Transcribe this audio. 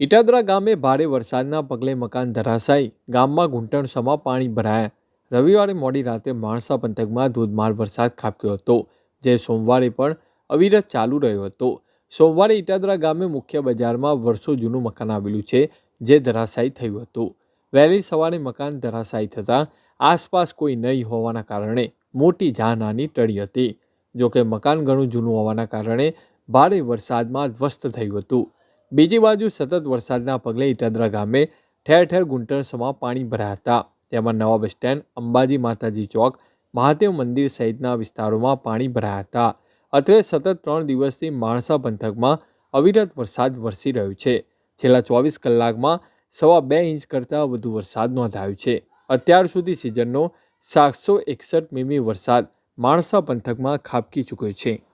ઇટાદરા ગામે ભારે વરસાદના પગલે મકાન ધરાશાયી. ગામમાં ઘૂંટણસમાં પાણી ભરાયા. રવિવારે મોડી રાતે માણસા પંથકમાં ધોધમાર વરસાદ ખાબક્યો હતો, જે સોમવારે પણ અવિરત ચાલુ રહ્યો હતો. સોમવારે ઇટાદરા ગામે મુખ્ય બજારમાં વર્ષો જૂનું મકાન આવેલું છે, જે ધરાશાયી થયું હતું. વહેલી સવારે મકાન ધરાશાયી થતાં આસપાસ કોઈ નહીં હોવાના કારણે મોટી જાનહાની ટળી હતી. જોકે મકાન ઘણું જૂનું હોવાના કારણે ભારે વરસાદમાં ધ્વસ્ત થયું હતું. બીજી બાજુ સતત વરસાદના પગલે ઇટાદરા ગામે ઠેર ઠેર ગુંટણસમાં પાણી ભરાયા હતા. તેમાં નવા બસ સ્ટેન્ડ, અંબાજી માતાજી ચોક, મહાદેવ મંદિર સહિતના વિસ્તારોમાં પાણી ભરાયા હતા. અત્રે સતત ત્રણ દિવસથી માણસા પંથકમાં અવિરત વરસાદ વરસી રહ્યો છે. છેલ્લા ચોવીસ કલાકમાં સવા બે ઇંચ કરતાં વધુ વરસાદ નોંધાયો છે. અત્યાર સુધી સિઝનનો સાતસો એકસઠ મીમી વરસાદ માણસા પંથકમાં ખાબકી ચૂક્યો છે.